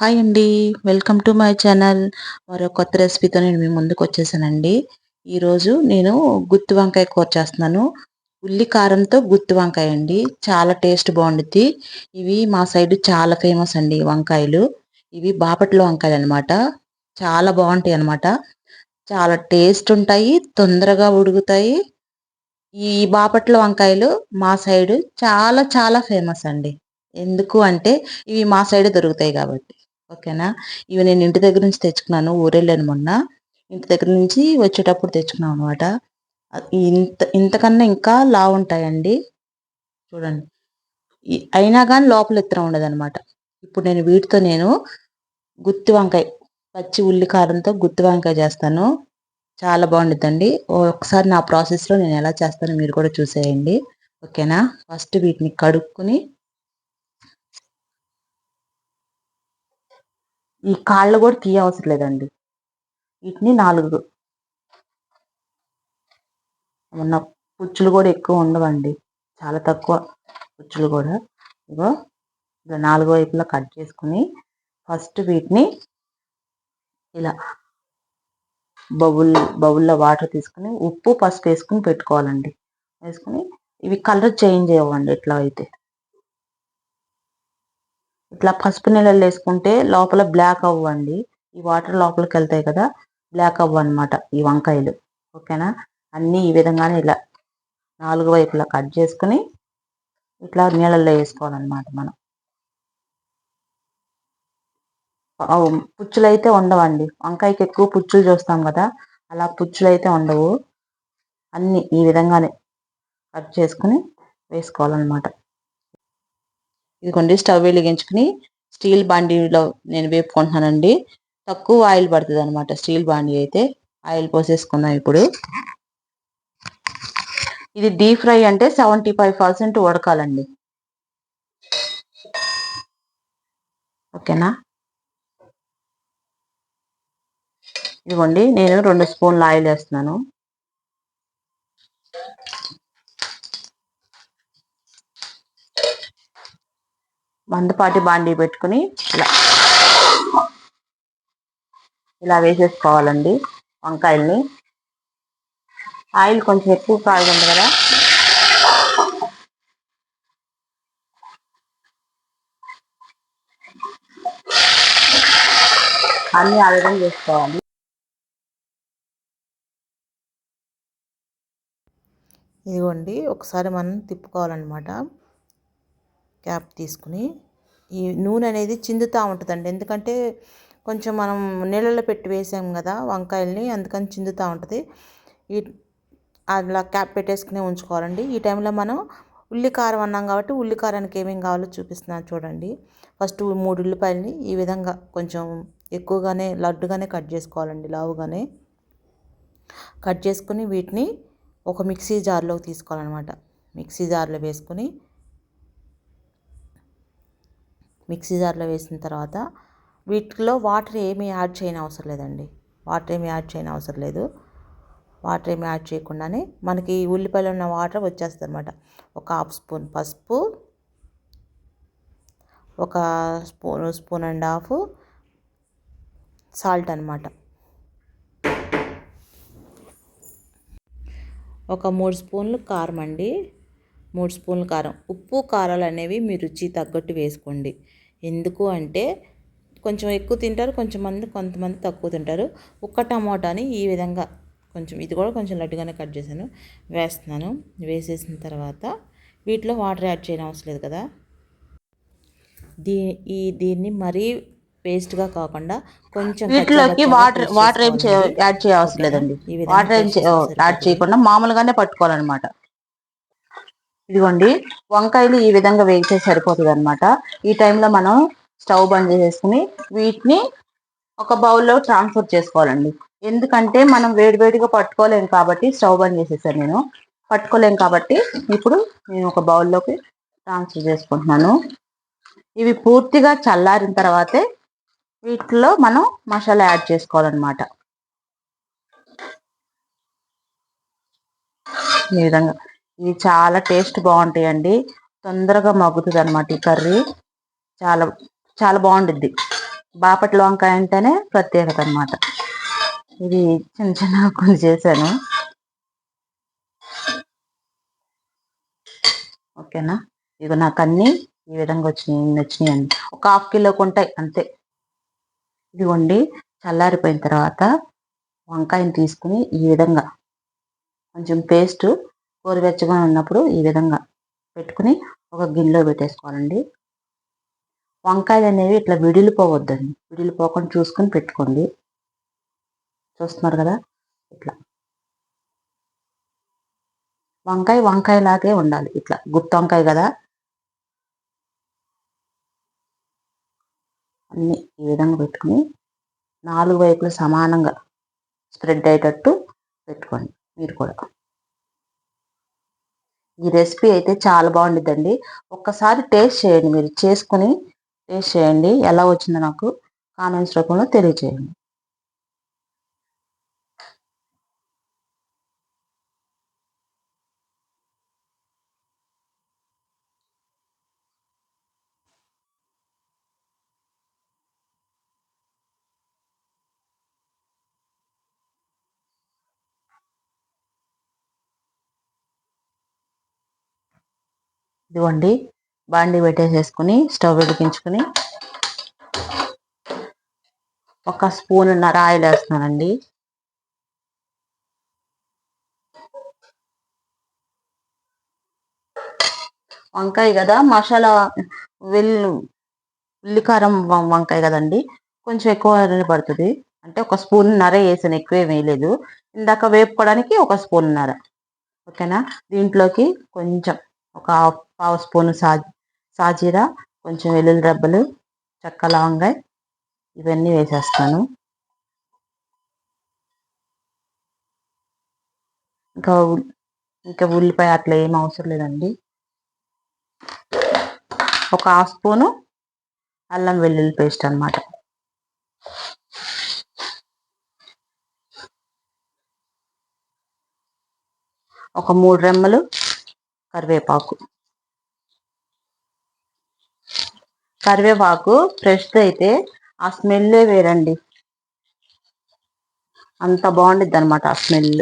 Hi అండి welcome to my channel మరో కొత్త రెసిపీతో నేను మీ ముందుకు వచ్చేసానండి. ఈరోజు నేను గుత్తి వంకాయ కూర చేస్తున్నాను. ఉల్లి కారంతో గుత్తి వంకాయ అండి. చాలా టేస్ట్ బాగుండుద్ది. ఇవి మా సైడ్ చాలా ఫేమస్ అండి వంకాయలు. ఇవి బాపట్ల వంకాయలు అనమాట చాలా బాగుంటాయి అనమాట చాలా టేస్ట్ ఉంటాయి తొందరగా ఉడుకుతాయి. ఈ బాపట్ల వంకాయలు మా సైడ్ చాలా చాలా ఫేమస్ అండి. ఎందుకు అంటే ఇవి మా సైడ్ దొరుకుతాయి కాబట్టి. ఓకేనా? ఇవి నేను ఇంటి దగ్గర నుంచి తెచ్చుకున్నాను ఊరెళ్ళాను మొన్న. ఇంటి దగ్గర నుంచి వచ్చేటప్పుడు తెచ్చుకున్నాను అనమాట ఇంత ఇంతకన్నా ఇంకా లా ఉంటాయండి. చూడండి. అయినా కానీ లోపల ఇత్తనం ఉండదనమాట ఇప్పుడు నేను వీటితో నేను గుత్తి వంకాయ పచ్చి ఉల్లి కారంతో గుత్తి వంకాయ చేస్తాను. చాలా బాగుంటుందండి ఒకసారి నా ప్రాసెస్లో నేను ఎలా చేస్తానో మీరు కూడా చూసేయండి. ఓకేనా? ఫస్ట్ వీటిని కడుక్కుని ఈ కాళ్ళు కూడా తీయవసరం లేదండి. వీటిని నాలుగు. ఉన్న పుచ్చులు కూడా ఎక్కువ ఉండవండి. చాలా తక్కువ పుచ్చులు కూడా. ఇగో ఇలా నాలుగు వైపులా కట్ చేసుకుని ఫస్ట్ వీటిని ఇలా బౌల్ బౌల్లో వాటర్ తీసుకుని ఉప్పు పసుపు వేసుకుని పెట్టుకోవాలండి. వేసుకుని ఇవి కలర్ చేంజ్ అవ్వండి ఎట్లా అయితే. ఇట్లా పసుపు నీళ్ళల్లో వేసుకుంటే లోపల బ్లాక్ అవ్వండి. ఈ వాటర్ లోపలికి వెళ్తాయి కదా బ్లాక్ అవ్వ ఈ వంకాయలు. ఓకేనా? అన్నీ ఈ విధంగానే ఇలా నాలుగు వైపులా కట్ చేసుకుని ఇట్లా నీళ్ళల్లో వేసుకోవాలన్నమాట మనం. పుచ్చులు అయితే ఉండవండి. వంకాయకి ఎక్కువ పుచ్చులు చూస్తాం కదా అలా పుచ్చులు అయితే ఉండవు. అన్నీ ఈ విధంగానే కట్ చేసుకుని వేసుకోవాలన్నమాట. ఇదిగోండి స్టవ్ వెలిగించుకుని స్టీల్ బాండీలో నేను వేపుకుంటున్నానండి. తక్కువ ఆయిల్ పడుతుంది అనమాట స్టీల్ బాండీ అయితే. ఆయిల్ పోసేసుకుందాం ఇప్పుడు. ఇది డీప్ ఫ్రై అంటే సెవెంటీ ఫైవ్ పర్సెంట్ ఉడకాలండి. ఓకేనా? ఇదిగోండి నేను రెండు స్పూన్లు ఆయిల్ వేస్తున్నాను. మందపాటి బాండీ పెట్టుకుని ఇలా ఇలా వేసేసుకోవాలండి వంకాయల్ని. ఆయిల్ కొంచెం ఎక్కువ కాగుంది కదా. అన్ని ఆ విధంగా చేసుకోవాలి ఇదిగోండి ఒకసారి మనం తిప్పుకోవాలన్నమాట. క్యాప్ తీసుకుని ఈ నూనె అనేది చిందుతూ ఉంటుందండి. ఎందుకంటే కొంచెం మనం నీళ్ళలో పెట్టి వేసాం కదా వంకాయల్ని అందుకని చిందుతూ ఉంటుంది. ఈ అలా క్యాప్ పెట్టేసుకుని ఉంచుకోవాలండి. ఈ టైంలో మనం ఉల్లి కారం అన్నాం కాబట్టి ఉల్లి కారానికి ఏమేమి కావాలో చూపిస్తున్నాను చూడండి. ఫస్ట్ మూడు ఉల్లిపాయలని ఈ విధంగా కొంచెం ఎక్కువగానే లడ్డుగానే కట్ చేసుకోవాలండి లావుగానే. కట్ చేసుకుని వీటిని ఒక మిక్సీ జార్లోకి తీసుకోవాలన్నమాట. మిక్సీ జార్లో వేసుకుని మిక్సీ జార్లో వేసిన తర్వాత వీటిలో వాటర్ ఏమీ యాడ్ చేయని అవసరం లేదండి. వాటర్ ఏమి యాడ్ చేయని అవసరం లేదు. వాటర్ ఏమి యాడ్ చేయకుండానే మనకి ఉల్లిపాయలు ఉన్న వాటర్ వచ్చేస్తుంది అనమాట ఒక హాఫ్ స్పూన్ పసుపు ఒక spoon spoon and half salt అనమాట ఒక మూడు స్పూన్లు కారం అండి. మూడు స్పూన్లు కారం. ఉప్పు కారాలు అనేవి మీ రుచి తగ్గట్టు వేసుకోండి. ఎందుకు అంటే కొంచెం ఎక్కువ తింటారు కొంచెం మంది కొంతమంది తక్కువ తింటారు. ఒక్క టమాటాని ఈ విధంగా కొంచెం ఇది కూడా కొంచెం లడ్డుగానే కట్ చేశాను వేస్తున్నాను. వేసేసిన తర్వాత వీటిలో వాటర్ యాడ్ చేయడం అవసరం లేదు కదా. దీ ఈ దీన్ని మరీ పేస్ట్గా కాకుండా కొంచెం వీటిలోకి వాటర్ వాటర్ ఏం యాడ్ చేయవలసిన లేదండి. వాటర్ ఏం యాడ్ చేయకుండా మామూలుగానే పట్టుకోవాలన్నమాట. ఇదిగోండి వంకాయలు ఈ విధంగా వేగితే సరిపోతుంది అనమాట ఈ టైంలో మనం స్టవ్ బంద్ చేసేసుకుని వీటిని ఒక బౌల్లో ట్రాన్స్ఫర్ చేసుకోవాలండి. ఎందుకంటే మనం వేడివేడిగా పట్టుకోలేం కాబట్టి స్టవ్ బంద్ చేసేసాను నేను. పట్టుకోలేం కాబట్టి ఇప్పుడు నేను ఒక బౌల్లోకి ట్రాన్స్ఫర్ చేసుకుంటున్నాను. ఇవి పూర్తిగా చల్లారిన తర్వాతే వీటిలో మనం మసాలా యాడ్ చేసుకోవాలన్నమాట. ఈ విధంగా ఇది చాలా టేస్ట్ బాగుంటాయండి. తొందరగా మగ్గుతుంది అనమాట ఈ కర్రీ. చాలా చాలా బాగుంటుంది బాపట్ల వంకాయ అంటేనే ప్రత్యేకత అన్నమాట ఇది చిన్న చిన్న కొన్ని చేశాను. ఓకేనా? ఇక నాకు అన్నీ ఈ విధంగా వచ్చినాయి నచ్చినాయి అండి ఒక హాఫ్ కిలోకి ఉంటాయి అంతే. ఇదిగోండి చల్లారిపోయిన తర్వాత వంకాయని తీసుకుని ఈ విధంగా కొంచెం పేస్ట్ గోరువెచ్చగా ఉన్నప్పుడు ఈ విధంగా పెట్టుకుని ఒక గిన్నెలో పెట్టేసుకోవాలండి. వంకాయలు అనేవి ఇట్లా విడిలిపోవద్దండి. విడిలిపోకుండా చూసుకొని పెట్టుకోండి. చూస్తున్నారు కదా? ఇట్లా. వంకాయ వంకాయ లాగే ఉండాలి. ఇట్లా గుత్తి వంకాయ కదా? అన్ని ఈ విధంగా పెట్టుకుని నాలుగు వైపులు సమానంగా స్ప్రెడ్ అయ్యేటట్టు పెట్టుకోండి. మీరు కూడా. ఈ రెసిపీ అయితే చాలా బాగుండిద్దండి. ఒక్కసారి టేస్ట్ చేయండి మీరు. చేసుకుని టేస్ట్ చేయండి. ఎలా వచ్చిందో నాకు కామెంట్స్ రూపంలో తెలియజేయండి. ఇదిగోండి బాండి పెట్టేసేసుకుని స్టవ్ వెలిగించుకుని ఒక స్పూన్ ఉన్నర ఆయిల్ వేస్తున్నానండి. వంకాయ కదా మసాలా వెల్లు ఉల్లికారం వంకాయ కదండి కొంచెం ఎక్కువ పడుతుంది. అంటే ఒక స్పూన్ నర వేసాను ఎక్కువ వేయలేదు. ఇందాక వేపుకోవడానికి ఒక స్పూన్ నర. ఓకేనా? దీంట్లోకి కొంచెం ఒక హాఫ్ పావు స్పూన్ సా సాజీరా కొంచెం వెల్లుల్లి రబ్బలు చెక్క లవంగాయ ఇవన్నీ వేసేస్తాను. ఇంకా ఇంకా ఉల్లిపాయ అట్లా ఏం అవసరం లేదండి. ఒక హాఫ్ స్పూను అల్లం వెల్లుల్లి పేస్ట్ అన్నమాట. ఒక మూడు రెమ్మలు కరివేపాకు. కరివేపాకు ఫ్రెష్ అయితే ఆ స్మెల్ వేరండి. అంత బాగుండిద్ది అనమాట ఆ స్మెల్.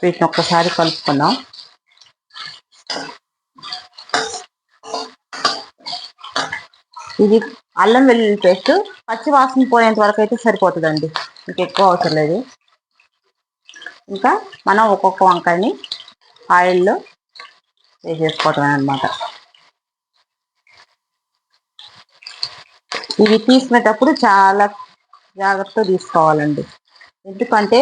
వీటిని ఒక్కసారి కలుపుకుందాం. ఇది అల్లం వెల్లుల్లి పేస్ట్ పచ్చి వాసన పోయేంత వరకు అయితే సరిపోతుందండి. ఇంకెక్కువ అవసరం లేదు. ఇంకా మనం ఒక్కొక్క వంకాయని ఆయిల్లో వేసేసుకోవటం అనమాట ఇవి తీసినప్పుడు చాలా జాగ్రత్తగా తీసుకోవాలండి. ఎందుకంటే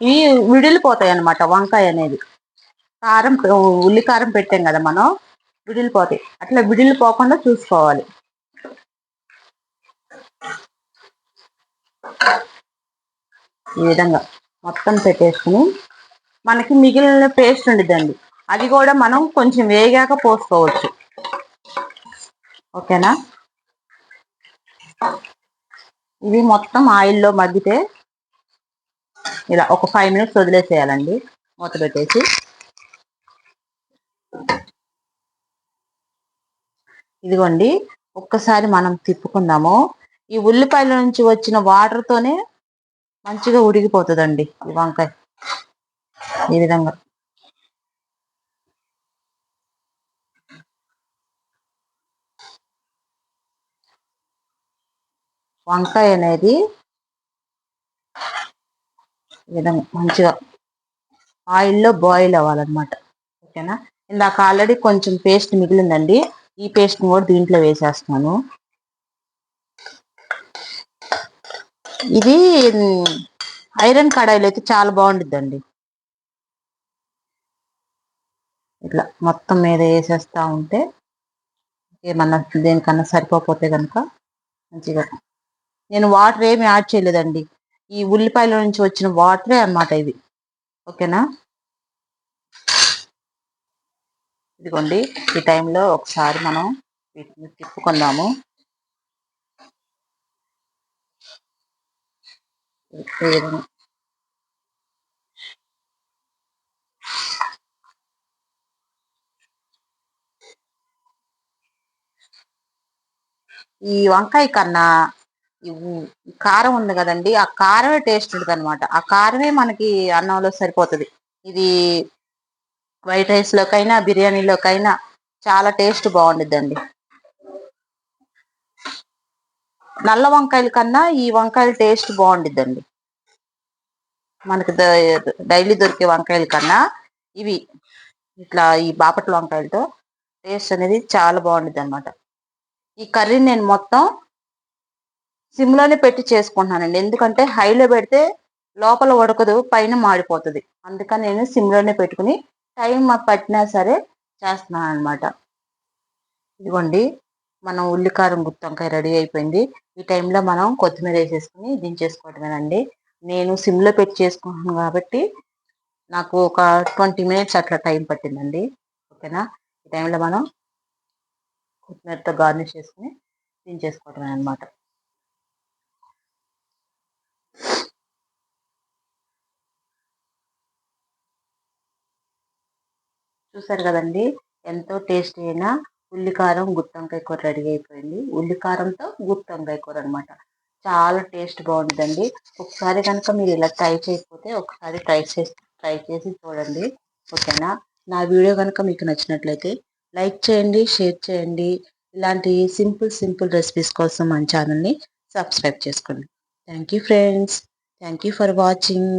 ఇవి విడిలిపోతాయి అన్నమాట వంకాయ అనేది. కారం ఉల్లి కారం పెట్టాం కదా మనం విడిలిపోతాయి. అట్లా విడిలిపోకుండా చూసుకోవాలి. ఈ విధంగా మొత్తం పెట్టేసుకుని మనకి మిగిలిన పేస్ట్ ఉండిద్దండి. అది కూడా మనం కొంచెం వేగాక పోసుకోవచ్చు. ఓకేనా? ఇది మొత్తం ఆయిల్లో మగ్గితే ఇలా ఒక ఫైవ్ మినిట్స్ వదిలేసేయాలండి. మూత పెట్టేసి. ఇదిగోండి ఒక్కసారి మనం తిప్పుకుందాము. ఈ ఉల్లిపాయల నుంచి వచ్చిన వాటర్ తోనే మంచిగా ఉడికిపోతుందండి ఈ వంకాయ. ఈ విధంగా. వంకాయ అనేది విధంగా మంచిగా ఆయిల్లో బాయిల్ అవ్వాలన్నమాట. ఓకేనా? ఇందాక ఆల్రెడీ కొంచెం పేస్ట్ మిగిలిందండి. ఈ పేస్ట్ కూడా దీంట్లో వేసేస్తాను. ఇది ఐరన్ కడాయిలు అయితే చాలా బాగుంటుందండి ఇట్లా మొత్తం మీద వేసేస్తా ఉంటే ఏమన్నా దేనికన్నా సరిపోతే కనుక మంచిగా నేను వాటర్ ఏమి యాడ్ చేయలేదండి. ఈ ఉల్లిపాయల నుంచి వచ్చిన వాటరే అన్నమాట ఇది. ఓకేనా? ఇదిగోండి ఈ టైంలో ఒకసారి మనం వీటిని తిప్పుకుందాము. ఈ వంకాయ కన్నా కారం ఉంది కదండి ఆ కారమే టేస్ట్ ఉంటుంది అనమాట ఆ కారమే మనకి అన్నంలో సరిపోతుంది. ఇది వైట్ రైస్ లోకైనా బిర్యానీలోకైనా చాలా టేస్ట్ బాగుండిద్దండి. నల్ల వంకాయల కన్నా ఈ వంకాయల టేస్ట్ బాగుండిద్దండి. మనకి డైలీ దొరికే వంకాయల కన్నా ఇవి ఇట్లా ఈ బాపట్ల వంకాయలతో టేస్ట్ అనేది చాలా బాగుండిద్ది అనమాట ఈ కర్రీ నేను మొత్తం సిమ్లోనే పెట్టి చేసుకుంటున్నానండి. ఎందుకంటే హైలో పెడితే లోపల ఉడకదు పైన మాడిపోతుంది. అందుకని నేను సిమ్లోనే పెట్టుకుని టైం పట్టినా సరే చేస్తున్నాను అనమాట ఇదిగోండి మనం ఉల్లికారం గుత్తంకాయ రెడీ అయిపోయింది. ఈ టైంలో మనం కొత్తిమీర వేసేసుకుని దించేసుకోవటమేనండి నేను సిమ్లో పెట్టి చేసుకుంటున్నాను కాబట్టి నాకు ఒక ట్వంటీ మినిట్స్ అట్లా టైం పట్టిందండి. ఓకేనా? ఈ టైంలో మనం కొత్తిమీరతో గార్నిష్ చేసుకుని దించేసుకోవటమే అనమాట చూసారు కదండి ఎంతో టేస్టీ అయినా ఉల్లికారం గుత్తొంకాయ కూర రెడీ అయిపోయింది. ఉల్లికారంతో గుత్తొంకాయ కూర అనమాట చాలా టేస్ట్ బాగుంటుందండి. ఒకసారి కనుక మీరు ఇలా ట్రై చేయకపోతే ఒకసారి ట్రై చేసి ట్రై చేసి చూడండి. ఓకేనా? నా వీడియో కనుక మీకు నచ్చినట్లయితే లైక్ చేయండి షేర్ చేయండి. ఇలాంటి సింపుల్ సింపుల్ రెసిపీస్ కోసం మన ఛానల్ని సబ్స్క్రైబ్ చేసుకోండి. Thank you friends. Thank you for watching.